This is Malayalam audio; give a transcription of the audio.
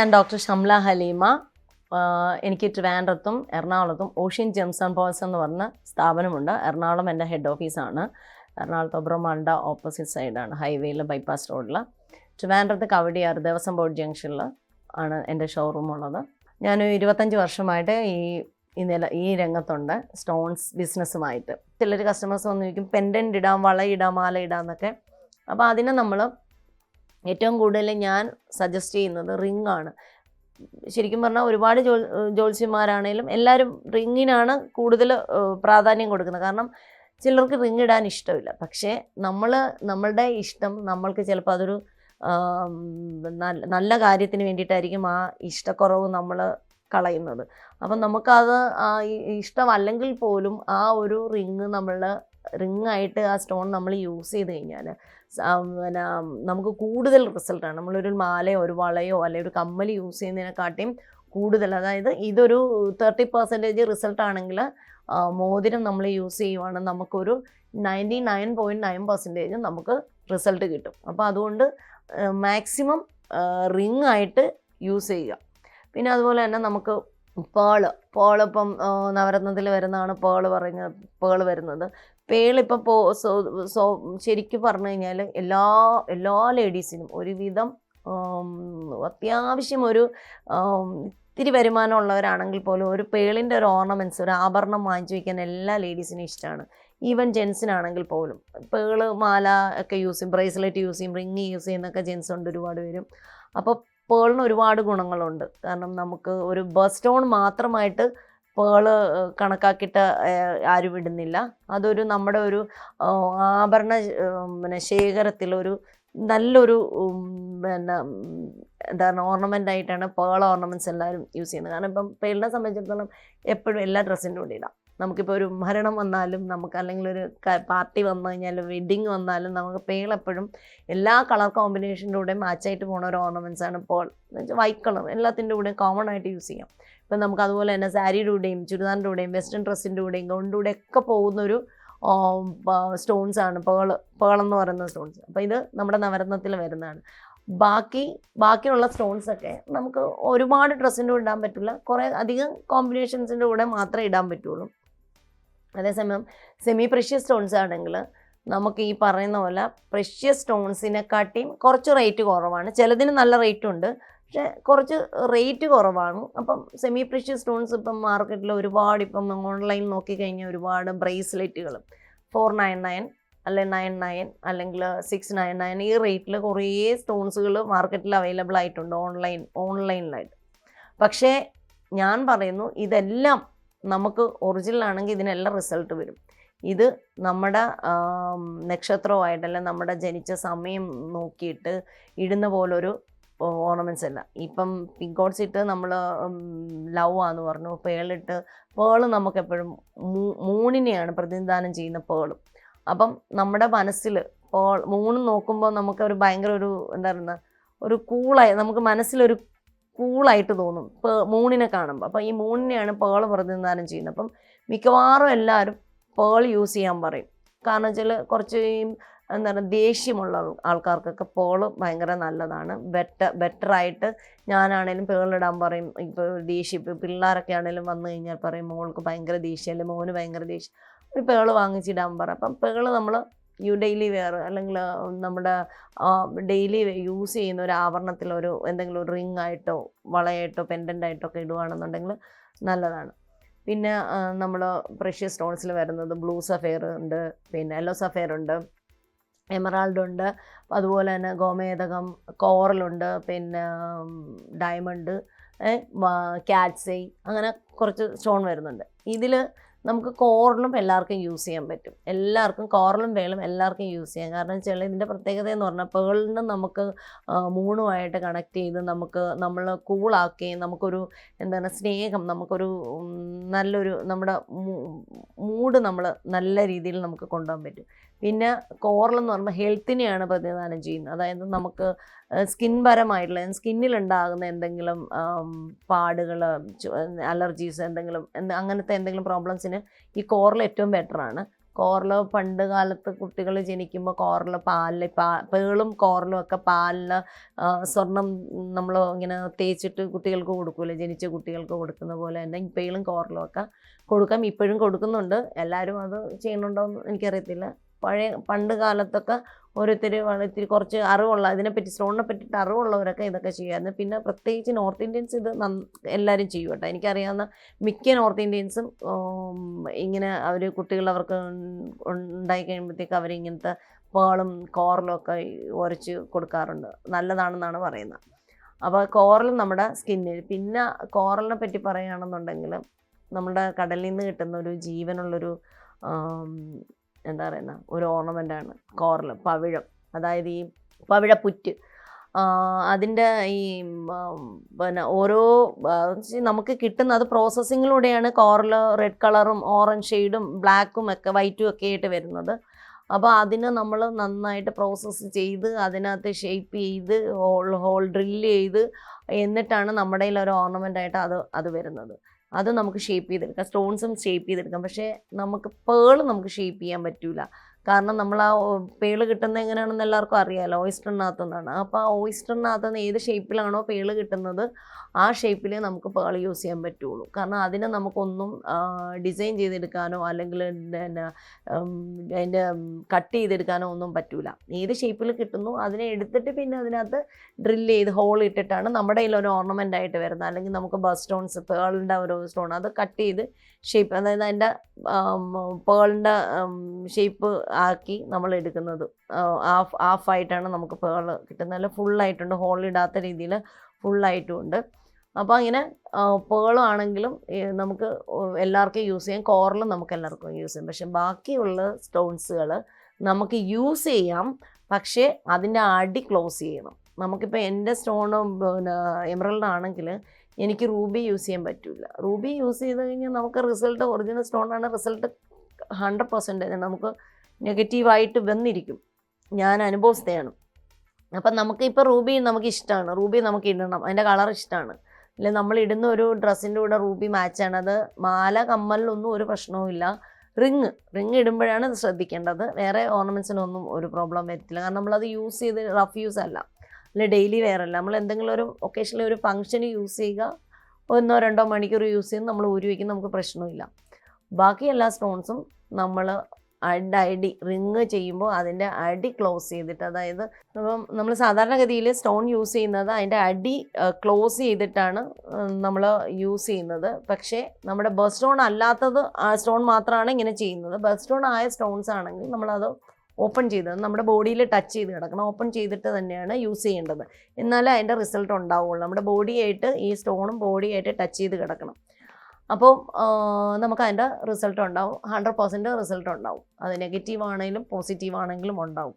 ഞാൻ ഡോക്ടർ ഷംല ഹലീമ. എനിക്ക് ട്രിവാൻഡ്രത്തും എറണാകുളത്തും ഓഷ്യൻ ജെംസ് ആൻഡ് പോൾസ് എന്ന് പറഞ്ഞ സ്ഥാപനമുണ്ട്. എറണാകുളം എന്റെ ഹെഡ് ഓഫീസാണ്. എറണാകുളത്ത് ഒബ്രമാണ്ട ഓപ്പോസിറ്റ് സൈഡാണ് ഹൈവേയിൽ ബൈപ്പാസ് റോഡിൽ. ട്രിവാൻഡ്രത്ത് കവടിയാറ് ദേവസ്വം ബോർഡ് ജംഗ്ഷനിൽ ആണ് എന്റെ ഷോറൂം ഉള്ളത്. ഞാൻ ഇരുപത്തഞ്ച് വർഷമായിട്ട് ഈ ഈ നില ഈ രംഗത്തുണ്ട് സ്റ്റോൺസ് ബിസിനസ്സുമായിട്ട്. ചിലർ കസ്റ്റമേഴ്സ് വന്ന് ചോദിക്കും പെൻഡന്റ് ഇടാം വള ഇടാം മാല ഇടാം എന്നൊക്കെ. അപ്പോൾ അതിനെ നമ്മൾ ഏറ്റവും കൂടുതൽ ഞാൻ സജസ്റ്റ് ചെയ്യുന്നത് റിംഗ് ആണ്. ശരിക്കും പറഞ്ഞാൽ ഒരുപാട് ജോ ജോത്സ്യന്മാരാണേലും എല്ലാവരും റിങ്ങിനാണ് കൂടുതൽ പ്രാധാന്യം കൊടുക്കുന്നത്. കാരണം ചിലർക്ക് റിങ് ഇടാൻ ഇഷ്ടമില്ല. പക്ഷേ നമ്മൾ നമ്മളുടെ ഇഷ്ടം നമ്മൾക്ക് ചിലപ്പോൾ അതൊരു നല്ല കാര്യത്തിന് വേണ്ടിയിട്ടായിരിക്കും ആ ഇഷ്ടക്കുറവ് നമ്മൾ കളയുന്നത്. അപ്പം നമുക്കത് ഇഷ്ടമല്ലെങ്കിൽ പോലും ആ ഒരു റിങ് നമ്മൾ റിങ്ങായിട്ട് ആ സ്റ്റോൺ നമ്മൾ യൂസ് ചെയ്ത് കഴിഞ്ഞാൽ പിന്നെ നമുക്ക് കൂടുതൽ റിസൾട്ടാണ് നമ്മളൊരു മാലയോ ഒരു വളയോ അല്ലെങ്കിൽ ഒരു കമ്മൽ യൂസ് ചെയ്യുന്നതിനെക്കാട്ടിയും കൂടുതൽ. അതായത് ഇതൊരു തേർട്ടി പെർസെന്റേജ് റിസൾട്ട് ആണെങ്കിൽ മോതിരം നമ്മൾ യൂസ് ചെയ്യുവാണെങ്കിൽ നമുക്കൊരു ninety nine point nine percentage നമുക്ക് റിസൾട്ട് കിട്ടും. അപ്പോൾ അതുകൊണ്ട് മാക്സിമം റിങ് ആയിട്ട് യൂസ് ചെയ്യുക. പിന്നെ അതുപോലെ തന്നെ നമുക്ക് പേൾ പേൾ ഇപ്പം നവരത്നത്തിൽ വരുന്നതാണ് പേൾ പറഞ്ഞ പേൾ വരുന്നത്. പേളിപ്പം പോ സോ സോ ശരിക്കും പറഞ്ഞു കഴിഞ്ഞാൽ എല്ലാ എല്ലാ ലേഡീസിനും ഒരുവിധം അത്യാവശ്യം ഒരു ഇത്തിരി വരുമാനമുള്ളവരാണെങ്കിൽ പോലും ഒരു പേളിന്റെ ഒരു ഓർണമെന്റ്സ് ഒരു ആഭരണം വാങ്ങിച്ചു വയ്ക്കാൻ എല്ലാ ലേഡീസിനും ഇഷ്ടമാണ് ഈവൻ ജെൻസിനാണെങ്കിൽ പോലും. പേൾ മാല ഒക്കെ യൂസ് ചെയ്യും ബ്രേസ്ലെറ്റ് യൂസ് ചെയ്യും റിങ് യൂസ് ചെയ്യുന്നൊക്കെ ജെൻസ് ഉണ്ട് ഒരുപാട് പേരും. അപ്പോൾ പേളിന് ഒരുപാട് ഗുണങ്ങളുണ്ട്. കാരണം നമുക്ക് ഒരു ബസ് സ്റ്റോൺ മാത്രമായിട്ട് പേൾ കണക്കാക്കിയിട്ട് ആരും ഇടുന്നില്ല. അതൊരു നമ്മുടെ ഒരു ആഭരണ പിന്നെ ശേഖരത്തിലൊരു നല്ലൊരു പിന്നെ എന്താണ് ഓർണമെന്റ് ആയിട്ടാണ് പേൾ ഓർണമെന്റ്സ് എല്ലാവരും യൂസ് ചെയ്യുന്നത്. കാരണം ഇപ്പം പേളിനെ സംബന്ധിച്ചിടത്തോളം എപ്പോഴും എല്ലാ ഡ്രസ്സിന്റെ കൂടെ ഇടാം. നമുക്കിപ്പോൾ ഒരു മരണം വന്നാലും നമുക്ക് അല്ലെങ്കിൽ ഒരു പാർട്ടി വന്നു കഴിഞ്ഞാലും വെഡ്ഡിങ് വന്നാലും നമുക്ക് പേൾ എപ്പോഴും എല്ലാ കളർ കോമ്പിനേഷന്റെ കൂടെ മാച്ചായിട്ട് പോണ ഒരു ഓർണമെന്റ്സ് ആണ്. ഇപ്പോൾ വൈറ്റ് കളർ എല്ലാത്തിന്റെ കൂടെയും കോമൺ ആയിട്ട് യൂസ് ചെയ്യാം. ഇപ്പം നമുക്ക് അതുപോലെ തന്നെ സാരിയുടെ കൂടെയും ചുരിദാറിന്റെ കൂടെയും വെസ്റ്റേൺ ഡ്രസ്സിന്റെ കൂടെയും ഗൗണിന്റെ കൂടെ ഒക്കെ പോകുന്നൊരു സ്റ്റോൺസ് ആണ്. പേൾ പേൾ എന്ന് പറയുന്ന സ്റ്റോൺസ് അപ്പോൾ ഇത് നമ്മുടെ നവരത്നത്തിൽ വരുന്നതാണ്. ബാക്കി ബാക്കിയുള്ള സ്റ്റോൺസ് ഒക്കെ നമുക്ക് ഒരുപാട് ഡ്രസ്സിന്റെ കൂടെ ഇടാൻ പറ്റില്ല. കുറേ അധികം കോമ്പിനേഷൻസിന്റെ കൂടെ മാത്രമേ ഇടാൻ പറ്റുള്ളൂ. അതേസമയം സെമി പ്രഷ്യസ് സ്റ്റോൺസ് ആണെങ്കിൽ നമുക്ക് ഈ പറയുന്ന പോലെ പ്രഷ്യസ് സ്റ്റോൺസിനെക്കാട്ടിയും കുറച്ച് റേറ്റ് കുറവാണ്. ചിലതിന് നല്ല റേറ്റ് ഉണ്ട്. പക്ഷേ കുറച്ച് റേറ്റ് കുറവാണ്. അപ്പം സെമി പ്രഷ്യസ് സ്റ്റോൺസ് ഇപ്പം മാർക്കറ്റിൽ ഒരുപാട് ഇപ്പം ഓൺലൈൻ നോക്കിക്കഴിഞ്ഞാൽ ഒരുപാട് ബ്രേസ്ലെറ്റുകൾ ഫോർ നയൻ നയൻ അല്ലെങ്കിൽ നയൻ നയൻ അല്ലെങ്കിൽ സിക്സ് നയൻ നയൻ ഈ റേറ്റിൽ കുറേ സ്റ്റോൺസുകൾ മാർക്കറ്റിൽ അവൈലബിൾ ആയിട്ടുണ്ട് ഓൺലൈൻ ഓൺലൈനിലായിട്ട് പക്ഷേ ഞാൻ പറയുന്നു ഇതെല്ലാം നമുക്ക് ഒറിജിനൽ ആണെങ്കിൽ ഇതിനെല്ലാം റിസൾട്ട് വരും. ഇത് നമ്മുടെ നക്ഷത്രമായിട്ടല്ല നമ്മുടെ ജനിച്ച സമയം നോക്കിയിട്ട് ഇടുന്ന പോലൊരു ഓർണമെന്റ്സ് അല്ല. ഇപ്പം പിങ്കോട്സ് ഇട്ട് നമ്മൾ ലവ് ആന്ന് പറഞ്ഞു. പേളിട്ട് പേൾ നമുക്കെപ്പോഴും മൂണിനെയാണ് പ്രതിനിധാനം ചെയ്യുന്ന പേളും അപ്പം നമ്മുടെ മനസ്സിൽ പേൾ മൂണ് നോക്കുമ്പോൾ നമുക്ക് ഒരു ഭയങ്കര ഒരു എന്താ പറയുക ഒരു കൂളായി നമുക്ക് മനസ്സിലൊരു കൂളായിട്ട് തോന്നും. പേ മൂണിനെ കാണുമ്പോൾ അപ്പോൾ ഈ മൂണിനെയാണ് പേൾ പ്രതിനിധാനം ചെയ്യുന്നത്. അപ്പം മിക്കവാറും എല്ലാവരും പേൾ യൂസ് ചെയ്യാൻ പറയും. കാരണം വെച്ചാൽ കുറച്ച് ഈ പറയുക ദേഷ്യമുള്ള ആൾക്കാർക്കൊക്കെ പേൾ ഭയങ്കര നല്ലതാണ്. ബെറ്റർ ബെറ്ററായിട്ട് ഞാനാണേലും പേളിടാൻ പറയും. ഇപ്പോൾ ദേഷ്യം ഇപ്പോൾ പിള്ളേരൊക്കെ ആണേലും വന്നു കഴിഞ്ഞാൽ പറയും മോൾക്ക് ഭയങ്കര ദേഷ്യം അല്ലെങ്കിൽ മോന് ഭയങ്കര ദേഷ്യം ഒരു പേൾ വാങ്ങിച്ചിടാൻ പറ അപ്പം പേൾ നമ്മൾ യു ഡെയിലി വെയർ അല്ലെങ്കിൽ നമ്മുടെ ഡെയിലി യൂസ് ചെയ്യുന്ന ഒരു ആവരണത്തിൽ ഒരു എന്തെങ്കിലും ഒരു റിംഗ് ആയിട്ടോ വളയായിട്ടോ പെൻഡന്റ് ആയിട്ടോ ഒക്കെ ഇടുകയാണെന്നുണ്ടെങ്കിൽ നല്ലതാണ്. പിന്നെ നമ്മൾ പ്രഷ്യസ് സ്റ്റോൺസിൽ വരുന്നത് ബ്ലൂ സഫെയർ ഉണ്ട് പിന്നെ യെല്ലോ സഫെയർ ഉണ്ട് എമറാൾഡ് ഉണ്ട് അതുപോലെ തന്നെ ഗോമേതകം കോറലുണ്ട് പിന്നെ ഡയമണ്ട് ക്യാറ്റ്സൈ അങ്ങനെ കുറച്ച് സ്റ്റോൺ വരുന്നുണ്ട്. ഇതിൽ നമുക്ക് കോറലും എല്ലാവർക്കും യൂസ് ചെയ്യാൻ പറ്റും. എല്ലാവർക്കും കോറലും വേളും എല്ലാവർക്കും യൂസ് ചെയ്യാം. കാരണം വെച്ചാൽ ഇതിന്റെ പ്രത്യേകത എന്ന് പറഞ്ഞാൽ പേളിനും നമുക്ക് മൂണുമായിട്ട് കണക്ട് ചെയ്ത് നമുക്ക് നമ്മൾ കൂളാക്കുകയും നമുക്കൊരു എന്താണ് സ്നേഹം നമുക്കൊരു നല്ലൊരു നമ്മുടെ മൂഡ് നമ്മൾ നല്ല രീതിയിൽ നമുക്ക് കൊണ്ടുപോകാൻ പറ്റും. പിന്നെ കോറൽ എന്ന് പറഞ്ഞാൽ ഹെൽത്തിനെയാണ് പ്രതിനിധാനം ചെയ്യുന്നത്. അതായത് നമുക്ക് സ്കിൻ പരമായിട്ടുള്ള സ്കിന്നിലുണ്ടാകുന്ന എന്തെങ്കിലും പാടുകൾ അലർജീസ് എന്തെങ്കിലും എന്ത് അങ്ങനത്തെ എന്തെങ്കിലും പ്രോബ്ലംസിന് ഈ കോറൽ ഏറ്റവും ബെറ്ററാണ് കോറൽ പണ്ട് കാലത്ത് കുട്ടികൾ ജനിക്കുമ്പോൾ കോറൽ പാലിൽ പാ പേളും കോറലും ഒക്കെ പാലിൽ സ്വർണം നമ്മൾ ഇങ്ങനെ തേച്ചിട്ട് കുട്ടികൾക്ക് കൊടുക്കൂലേ ജനിച്ച കുട്ടികൾക്ക് കൊടുക്കുന്ന പോലെ തന്നെ പേളും കോറലും ഒക്കെ കൊടുക്കാം. ഇപ്പോഴും കൊടുക്കുന്നുണ്ട്. എല്ലാവരും അത് ചെയ്യുന്നുണ്ടോ എന്ന് എനിക്കറിയത്തില്ല. പഴയ പണ്ട് കാലത്തൊക്കെ ഓരോരുത്തർ ഇത്തിരി കുറച്ച് അറിവുള്ള ഇതിനെപ്പറ്റി സ്റ്റോണിനെ പറ്റിയിട്ട് അറിവുള്ളവരൊക്കെ ഇതൊക്കെ ചെയ്യുമായിരുന്നു. പിന്നെ പ്രത്യേകിച്ച് നോർത്ത് ഇന്ത്യൻസ് ഇത് എല്ലാവരും ചെയ്യും കേട്ടോ എനിക്കറിയാവുന്ന മിക്ക നോർത്ത് ഇന്ത്യൻസും ഇങ്ങനെ അവർ കുട്ടികൾ അവർക്ക് ഉണ്ടായി കഴിയുമ്പോഴത്തേക്ക് അവരിങ്ങനത്തെ പേളും കോറലും ഒക്കെ ഉരച്ച് കൊടുക്കാറുണ്ട്. നല്ലതാണെന്നാണ് പറയുന്നത്. അപ്പോൾ കോറൽ നമ്മുടെ സ്കിന്നിൽ. പിന്നെ കോറലിനെ പറ്റി പറയുകയാണെന്നുണ്ടെങ്കിൽ നമ്മുടെ കടലിൽ നിന്ന് കിട്ടുന്ന ഒരു ജീവനുള്ളൊരു എന്താ പറയുന്ന ഒരു ഓർണമെന്റാണ് കോറൽ പവിഴം. അതായത് ഈ പവിഴപ്പുറ്റ്. അതിന്റെ ഈ പിന്നെ ഓരോ നമുക്ക് കിട്ടുന്ന അത് പ്രോസസ്സിങ്ങിലൂടെയാണ് കോറൽ റെഡ് കളറും ഓറഞ്ച് ഷെയ്ഡും ബ്ലാക്കും ഒക്കെ വൈറ്റും ഒക്കെ ആയിട്ട് വരുന്നത്. അപ്പോൾ അതിനെ നമ്മൾ നന്നായിട്ട് പ്രോസസ്സ് ചെയ്ത് അതിനകത്ത് ഷേപ്പ് ചെയ്ത് ഹോൾ ഹോൾ ഡ്രില്ല് ചെയ്ത് എന്നിട്ടാണ് നമ്മുടെ ഒരു ഓർണമെന്റ് ആയിട്ട് അത് അത് വരുന്നത്. അത് നമുക്ക് ഷേപ്പ് ചെയ്തെടുക്കാം. സ്റ്റോൺസും ഷേപ്പ് ചെയ്തെടുക്കാം. പക്ഷേ നമുക്ക് പേൾ നമുക്ക് ഷേപ്പ് ചെയ്യാൻ പറ്റൂല. കാരണം നമ്മൾ ആ പേൾ കിട്ടുന്നത് എങ്ങനെയാണെന്ന് എല്ലാവർക്കും അറിയാമല്ലോ ഓയിസ്റ്ററിനകത്തു നിന്നാണ് അപ്പോൾ ആ ഓയിസ്റ്ററിനകത്ത് നിന്ന് ഏത് ഷേപ്പിലാണോ പേൾ കിട്ടുന്നത് ആ ഷേപ്പിൽ നമുക്ക് പേൾ യൂസ് ചെയ്യാൻ പറ്റുള്ളൂ. കാരണം അതിനെ നമുക്കൊന്നും ഡിസൈൻ ചെയ്തെടുക്കാനോ അല്ലെങ്കിൽ പിന്നെ അതിന്റെ കട്ട് ചെയ്തെടുക്കാനോ ഒന്നും പറ്റൂല. ഏത് ഷേപ്പിൽ കിട്ടുന്നു അതിനെ എടുത്തിട്ട് പിന്നെ അതിനകത്ത് ഡ്രില്ല് ചെയ്ത് ഹോൾ ഇട്ടിട്ടാണ് നമ്മുടെ കയ്യിൽ ഒരു ഓർണമെന്റ് ആയിട്ട് വരുന്നത്. അല്ലെങ്കിൽ നമുക്ക് ബസ് സ്റ്റോൺസ് പേളിന്റെ ഒരു സ്റ്റോൺ അത് കട്ട് ചെയ്ത് ഷേപ്പ് അതായത് അതിന്റെ പേളിന്റെ ഷേപ്പ് ആക്കി നമ്മൾ എടുക്കുന്നത്. ഹാഫ് ഹാഫായിട്ടാണ് നമുക്ക് പേൾ കിട്ടുന്നത്. അല്ല ഫുള്ളായിട്ടുണ്ട് ഹോൾ ഇടാത്ത രീതിയിൽ ഫുള്ളായിട്ടുമുണ്ട് അപ്പോൾ അങ്ങനെ പേളും ആണെങ്കിലും നമുക്ക് എല്ലാവർക്കും യൂസ് ചെയ്യാം. കോറലും നമുക്ക് എല്ലാവർക്കും യൂസ് ചെയ്യാം. പക്ഷെ ബാക്കിയുള്ള സ്റ്റോൺസുകൾ നമുക്ക് യൂസ് ചെയ്യാം. പക്ഷേ അതിന്റെ അടി ക്ലോസ് ചെയ്യണം. നമുക്കിപ്പോൾ എന്റെ സ്റ്റോൺ പിന്നെ എമറൽഡ് ആണെങ്കിൽ എനിക്ക് റൂബി യൂസ് ചെയ്യാൻ പറ്റില്ല റൂബി യൂസ് ചെയ്ത് കഴിഞ്ഞാൽ നമുക്ക് റിസൾട്ട് ഒറിജിനൽ സ്റ്റോണാണ് റിസൾട്ട് ഹൺഡ്രഡ് പെർസെന്റേജ് നമുക്ക് നെഗറ്റീവായിട്ട് വന്നിരിക്കും. ഞാൻ അനുഭവസ്ഥയാണ്. അപ്പം നമുക്ക് ഇപ്പോൾ റൂബി നമുക്ക് ഇഷ്ടമാണ്. റൂബി നമുക്ക് ഇടണം. അതിന്റെ കളർ ഇഷ്ടമാണ്. അല്ലെങ്കിൽ നമ്മൾ ഇടുന്ന ഒരു ഡ്രസ്സിന്റെ കൂടെ റൂബി മാച്ചാണ്. അത് മാല കമ്മലിലൊന്നും ഒരു പ്രശ്നവുമില്ല റിങ്. റിങ് ഇടുമ്പോഴാണ് ഇത് ശ്രദ്ധിക്കേണ്ടത്. വേറെ ഓർണമെന്റ്സിനൊന്നും ഒരു പ്രോബ്ലം വരത്തില്ല. കാരണം നമ്മളത് യൂസ് ചെയ്ത് റഫ് യൂസ് അല്ല. അല്ലെങ്കിൽ ഡെയിലി വെയർ അല്ല. നമ്മൾ എന്തെങ്കിലും ഒരു ഒക്കേഷനിൽ ഒരു ഫംഗ്ഷന് യൂസ് ചെയ്യുക. ഒന്നോ രണ്ടോ മണിക്കൂർ യൂസ് ചെയ്യുന്ന നമ്മൾ ഊരി വയ്ക്കുന്ന നമുക്ക് പ്രശ്നമില്ല ബാക്കി എല്ലാ സ്റ്റോൺസും നമ്മൾ അടി റിങ് ചെയ്യുമ്പോൾ അതിന്റെ അടി ക്ലോസ് ചെയ്തിട്ട് അതായത് അപ്പം നമ്മൾ സാധാരണഗതിയിൽ സ്റ്റോൺ യൂസ് ചെയ്യുന്നത് അതിന്റെ അടി ക്ലോസ് ചെയ്തിട്ടാണ് നമ്മൾ യൂസ് ചെയ്യുന്നത്. പക്ഷേ നമ്മുടെ ബസ് സ്റ്റോൺ അല്ലാത്തത് സ്റ്റോൺ മാത്രമാണ് ഇങ്ങനെ ചെയ്യുന്നത്. ബസ് സ്റ്റോൺ ആയ സ്റ്റോൺസ് ആണെങ്കിൽ നമ്മളത് ഓപ്പൺ ചെയ്ത് നമ്മുടെ ബോഡിയിൽ ടച്ച് ചെയ്ത് കിടക്കണം. ഓപ്പൺ ചെയ്തിട്ട് തന്നെയാണ് യൂസ് ചെയ്യേണ്ടത്. എന്നാലേ അതിന്റെ റിസൾട്ട് ഉണ്ടാവുള്ളൂ. നമ്മുടെ ബോഡിയായിട്ട് ഈ സ്റ്റോണും ബോഡിയായിട്ട് ടച്ച് ചെയ്ത് കിടക്കണം. അപ്പോൾ നമുക്ക് അതിന്റെ റിസൾട്ട് ഉണ്ടാവും. ഹൺഡ്രഡ് പെർസെന്റ് റിസൾട്ട് ഉണ്ടാവും. അത് നെഗറ്റീവ് ആണെങ്കിലും പോസിറ്റീവ് ആണെങ്കിലും ഉണ്ടാവും.